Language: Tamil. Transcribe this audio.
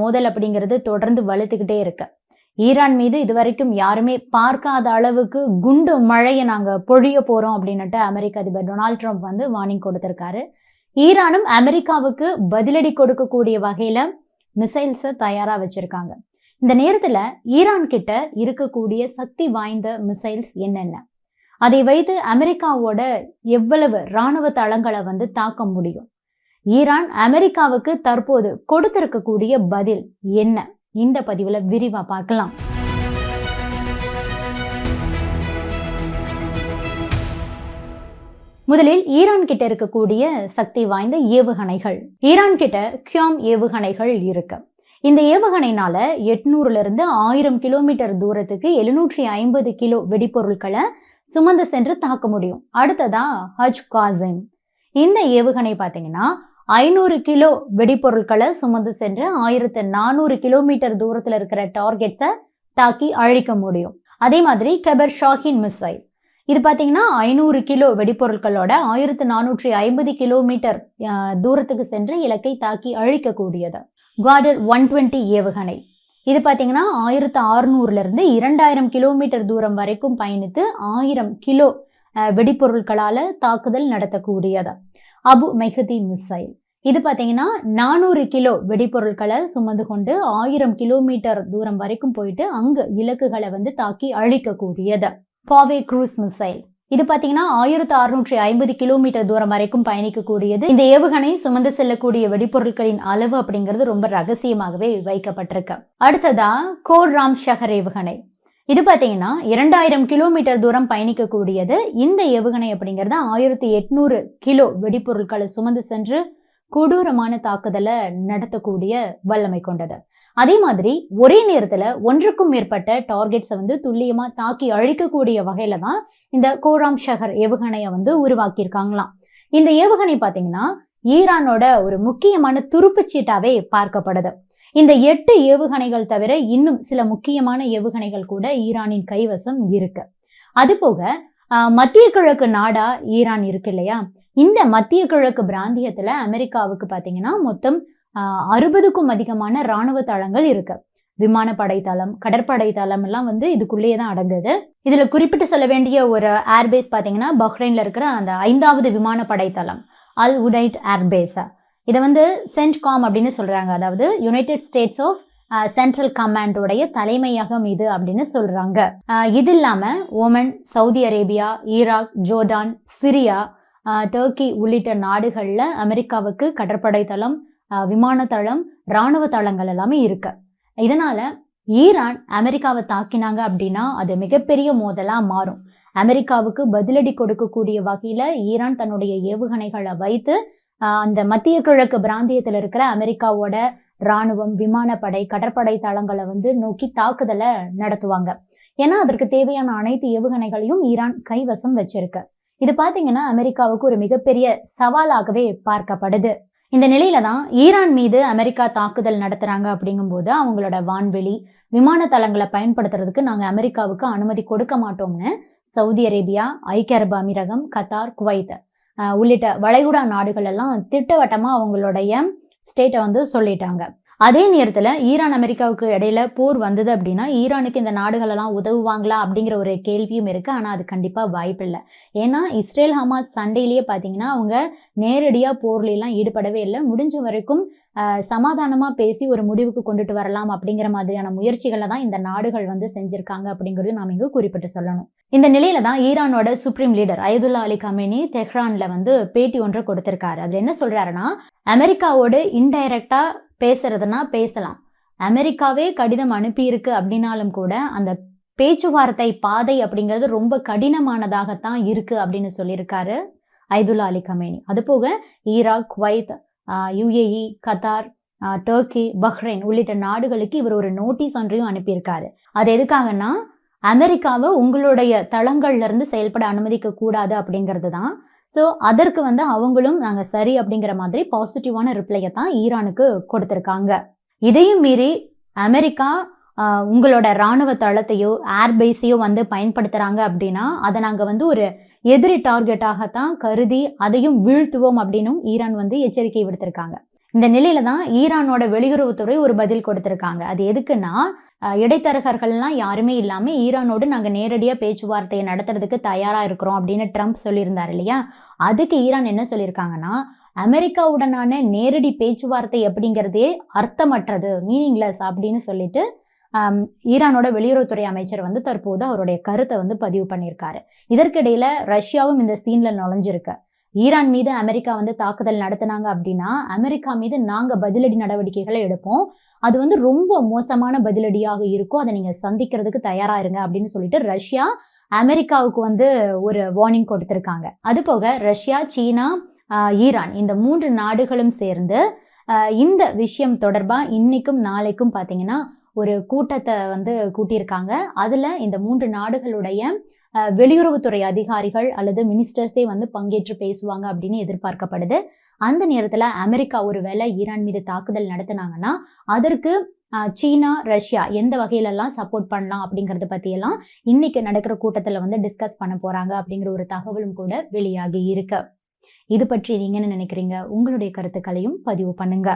மோதல் அப்படிங்கிறது தொடர்ந்து வலுத்துக்கிட்டே இருக்கு. ஈரான் மீது இதுவரைக்கும் யாருமே பார்க்காத அளவுக்கு குண்டு மழையை நாங்க பொழிய போறோம் அப்படின்னுட்டு அமெரிக்க அதிபர் டொனால்ட் ட்ரம்ப் வந்து வார்னிங் கொடுத்திருக்காரு. ஈரானும் அமெரிக்காவுக்கு பதிலடி கொடுக்கக்கூடிய வகையில மிசைல்ஸை தயாரா வச்சிருக்காங்க. இந்த நேரத்துல ஈரான் கிட்ட இருக்கக்கூடிய சக்தி வாய்ந்த மிசைல்ஸ் என்னென்ன? அதை வைத்து அமெரிக்காவோட எவ்வளவு ராணுவ தளங்களை வந்து தாக்க முடியும்? ஈரான் அமெரிக்காவுக்கு தற்போது கொடுத்திருக்கக்கூடிய பதில் என்ன? இந்த பதிவுல விரிவா பார்க்கலாம். முதலில் ஈரான் கிட்ட இருக்கக்கூடிய சக்தி வாய்ந்த ஏவுகணைகள். ஈரான் கிட்ட கியாம் ஏவுகணைகள் இருக்கு. இந்த ஏவுகணைனால எட்நூறுல இருந்து ஆயிரம் கிலோமீட்டர் தூரத்துக்கு எழுநூற்றி ஐம்பது கிலோ வெடிப்பொருட்களை சுமந்து சென்று தாக்க முடியும். அடுத்ததா ஹஜ் காசிம். இந்த ஏவுகணை பார்த்தீங்கன்னா ஐநூறு கிலோ வெடிப்பொருட்களை சுமந்து சென்று ஆயிரத்து நானூறு கிலோமீட்டர் தூரத்தில் இருக்கிற டார்கெட்ஸை தாக்கி அழிக்க முடியும். அதே மாதிரி கெபர் ஷாஹின் மிசைல் இது பார்த்தீங்கன்னா ஐநூறு கிலோ வெடிப்பொருட்களோட ஆயிரத்து நானூற்றி ஐம்பது கிலோமீட்டர் தூரத்துக்கு சென்று இலக்கை தாக்கி அழிக்கக்கூடியது. குவாடர் ஒன் டுவெண்ட்டி ஏவுகணை. இது பார்த்தீங்கன்னா ஆயிரத்து ஆறுநூறுலேருந்து இரண்டாயிரம் கிலோமீட்டர் தூரம் வரைக்கும் பயணித்து ஆயிரம் கிலோ அஹ், வெடிப்பொருட்களால தாக்குதல் நடத்தக்கூடியது. அபு மெஹதி மிசைல். இது பார்த்தீங்கன்னா நானூறு கிலோ வெடிப்பொருட்களை சுமந்து கொண்டு ஆயிரம் கிலோமீட்டர் தூரம் வரைக்கும் போயிட்டு அங்கு இலக்குகளை வந்து தாக்கி அழிக்கக்கூடியது. Bhave cruise missile. இது பார்த்தீங்கன்னா ஆயிரத்து அறுநூற்றி ஐம்பது கிலோமீட்டர் தூரம் வரைக்கும் பயணிக்கக்கூடியது. இந்த ஏவுகணை சுமந்து செல்லக்கூடிய வெடிப்பொருட்களின் அளவு அப்படிங்கிறது ரொம்ப ரகசியமாகவே வைக்கப்பட்டிருக்கு. அடுத்ததா கோர்ராம் ஷஹர் ஏவுகணை. இது பார்த்தீங்கன்னா இரண்டாயிரம் கிலோமீட்டர் தூரம் பயணிக்கக்கூடியது இந்த ஏவுகணை அப்படிங்கிறது ஆயிரத்தி எட்நூறு கிலோ வெடிப்பொருட்களை சுமந்து சென்று கொடூரமான தாக்குதலை நடத்தக்கூடிய வல்லமை கொண்டது. அதே மாதிரி ஒரே நேரத்துல ஒன்றுக்கும் மேற்பட்ட டார்கெட்ஸை வந்து துல்லியமா தாக்கி அழிக்கக்கூடிய வகையில தான் இந்த கோராம் ஷஹர் ஏவுகணையை வந்து உருவாக்கியிருக்காங்களாம். இந்த ஏவுகணை பார்த்தீங்கன்னா ஈரானோட ஒரு முக்கியமான துருப்புச்சீட்டாவே பார்க்கப்படுது. இந்த எட்டு ஏவுகணைகள் தவிர இன்னும் சில முக்கியமான ஏவுகணைகள் கூட ஈரானின் கைவசம் இருக்கு. அதுபோக மத்திய கிழக்கு நாடா ஈரான் இருக்கு இல்லையா? இந்த மத்திய கிழக்கு பிராந்தியத்துல அமெரிக்காவுக்கு பாத்தீங்கன்னா மொத்தம் அறுபதுக்கும் அதிகமான ராணுவ தளங்கள் இருக்கு. விமானப்படை தளம் கடற்படை தளம் எல்லாம் வந்து இதுக்குள்ளேயே தான் அடங்குது. இதுல குறிப்பிட்டு சொல்ல வேண்டிய ஒரு ஏர்பேஸ் பாத்தீங்கன்னா பஹ்ரைன்ல இருக்கிற அந்த ஐந்தாவது விமானப்படை தளம் அல் உடைட் ஏர்பேஸா இதை வந்து சென்ட்காம் அப்படின்னு சொல்றாங்க. அதாவது யுனைடெட் ஸ்டேட்ஸ் ஆஃப் சென்ட்ரல் கமாண்டோடைய தலைமையகம் இது அப்படின்னு சொல்றாங்க. இது இல்லாம Oman Saudi Arabia Iraq Jordan Syria Turkey உள்ளிட்ட நாடுகளில் அமெரிக்காவுக்கு கடற்படை தளம் விமான தளம் ராணுவ தளங்கள் எல்லாமே இருக்கு. இதனால ஈரான் அமெரிக்காவை தாக்கினாங்க அப்படின்னா அது மிகப்பெரிய மோதலா மாறும். அமெரிக்காவுக்கு பதிலடி கொடுக்கக்கூடிய வகையில ஈரான் தன்னுடைய ஏவுகணைகளை வைத்து அந்த மத்திய கிழக்கு பிராந்தியத்தில் இருக்கிற அமெரிக்காவோட ராணுவம் விமானப்படை கடற்படை தளங்களை வந்து நோக்கி தாக்குதலை நடத்துவாங்க. ஏன்னா அதற்கு தேவையான அனைத்து ஏவுகணைகளையும் ஈரான் கைவசம் வச்சிருக்கு. இது பாத்தீங்கன்னா அமெரிக்காவுக்கு ஒரு மிகப்பெரிய சவாலாகவே பார்க்கப்படுது. இந்த நிலையில தான் ஈரான் மீது அமெரிக்கா தாக்குதல் நடத்துறாங்க அப்படிங்கும்போது அவங்களோட வான்வெளி விமான தளங்களை பயன்படுத்துறதுக்கு நாங்க அமெரிக்காவுக்கு அனுமதி கொடுக்க மாட்டோம்னு சவுதி அரேபியா ஐக்கிய அரபு அமீரகம் கத்தார் குவைத் உள்ளிட்ட வளைகுடா நாடுகள் எல்லாம் திட்டவட்டமாக அவங்களுடைய ஸ்டேட்டை வந்து சொல்லிட்டாங்க. அதே நேரத்தில் ஈரான் அமெரிக்காவுக்கு இடையில போர் வந்தது அப்படின்னா ஈரானுக்கு இந்த நாடுகள் எல்லாம் உதவுவாங்களா அப்படிங்கிற ஒரு கேள்வியும் இருக்கு. ஆனால் அது கண்டிப்பாக வாய்ப்பில்லை ஏன்னா இஸ்ரேல் ஹமாஸ் சண்டையிலேயே பார்த்தீங்கன்னா அவங்க நேரடியாக போர்லாம் ஈடுபடவே இல்லை. முடிஞ்ச வரைக்கும் சமாதானமாக சமாதானமா பேசி ஒரு முடிவுக்கு கொண்டுட்டு வரலாம் அப்படிங்கிற மாதிரியான முயற்சிகளை தான் இந்த நாடுகள் வந்து செஞ்சிருக்காங்க அப்படிங்கிறது நாம் இங்கு குறிப்பிட்டு சொல்லணும். இந்த நிலையில தான் ஈரானோட supreme leader Ayatollah Ali Khamenei தெஹ்ரான்ல வந்து பேட்டி ஒன்றை கொடுத்திருக்காரு. அதுல என்ன சொல்றாருன்னா அமெரிக்காவோடு இன்டைரக்டா பேசுறதுன்னா பேசலாம். அமெரிக்காவே கடிதம் அனுப்பியிருக்கு அப்படின்னாலும் கூட அந்த பேச்சுவார்த்தை பாதை அப்படிங்கிறது ரொம்ப கடினமானதாகத்தான் இருக்கு அப்படின்னு சொல்லியிருக்காரு ஐதுல்லா அலி கமேனி. அது போக Iraq Kuwait UAE Qatar Turkey Bahrain உள்ளிட்ட நாடுகளுக்கு இவர் ஒரு நோட்டீஸ் ஒன்றையும் அனுப்பியிருக்காரு. அது எதுக்காகன்னா அமெரிக்காவை உங்களுடைய தளங்கள்ல இருந்து செயல்பட அனுமதிக்க கூடாது அப்படிங்கிறது தான். ஸோ அதற்கு வந்து அவங்களும் நாங்கள் சரி அப்படிங்கிற மாதிரி பாசிட்டிவான ரிப்ளையை தான் ஈரானுக்கு கொடுத்துருக்காங்க. இதையும் மீறி அமெரிக்கா உங்களோட ராணுவ தளத்தையோ ஏர்பேஸையோ வந்து பயன்படுத்துகிறாங்க அப்படின்னா அதை நாங்கள் வந்து ஒரு எதிரி டார்கெட்டாகத்தான் கருதி அதையும் வீழ்த்துவோம் அப்படின்னும் ஈரான் வந்து எச்சரிக்கை விடுத்திருக்காங்க. இந்த நிலையில தான் ஈரானோட வெளியுறவுத்துறை ஒரு பதில் கொடுத்திருக்காங்க. அது எதுக்குன்னா இடைத்தரகர்கள்லாம் யாருமே இல்லாம ஈரானோடு நாங்க நேரடியாக பேச்சுவார்த்தையை நடத்துறதுக்கு தயாரா இருக்கிறோம் அப்படின்னு ட்ரம்ப் சொல்லியிருந்தார் இல்லையா? அதுக்கு ஈரான் என்ன சொல்லியிருக்காங்கன்னா அமெரிக்காவுடனான நேரடி பேச்சுவார்த்தை அப்படிங்கிறதே அர்த்தமற்றது மீனிங்லெஸ் அப்படின்னு சொல்லிட்டு ஈரானோட வெளியுறவுத்துறை அமைச்சர் வந்து தற்போது அவருடைய கருத்தை வந்து பதிவு பண்ணியிருக்காரு. இதற்கிடையில ரஷ்யாவும் இந்த சீன்ல நுழைஞ்சிருக்கு. ஈரான் மீது அமெரிக்கா வந்து தாக்குதல் நடத்தினாங்க அப்படின்னா அமெரிக்கா மீது நாங்க பதிலடி நடவடிக்கைகளை எடுப்போம். அது வந்து ரொம்ப மோசமான பதிலடியாக இருக்கும். அதை நீங்க சந்திக்கிறதுக்கு தயாரா இருங்க அப்படின்னு சொல்லிட்டு ரஷ்யா அமெரிக்காவுக்கு வந்து ஒரு வார்னிங் கொடுத்திருக்காங்க. அது போக ரஷ்யா சீனா ஈரான் இந்த மூன்று நாடுகளும் சேர்ந்து இந்த விஷயம் தொடர்பாக இன்னைக்கும் நாளைக்கும் பார்த்தீங்கன்னா ஒரு கூட்டத்தை வந்து கூட்டியிருக்காங்க. அதுல இந்த மூன்று நாடுகளுடைய வெளியுறவுத்துறை அதிகாரிகள் அல்லது மினிஸ்டர்ஸே வந்து பங்கேற்று பேசுவாங்க அப்படின்னு எதிர்பார்க்கப்படுது. அந்த நேரத்துல அமெரிக்கா ஒருவேளை ஈரான் மீது தாக்குதல் நடத்தினாங்கன்னா அதற்கு சீனா ரஷ்யா எந்த வகையிலெல்லாம் சப்போர்ட் பண்ணலாம் அப்படிங்கறத பத்தியெல்லாம் இன்னைக்கு நடக்கிற கூட்டத்துல வந்து டிஸ்கஸ் பண்ண போறாங்க அப்படிங்கிற ஒரு தகவலும் கூட வெளியாகி இருக்கு. இது பற்றி நீங்க என்ன நினைக்கிறீங்க? உங்களுடைய கருத்துக்களையும் பதிவு பண்ணுங்க.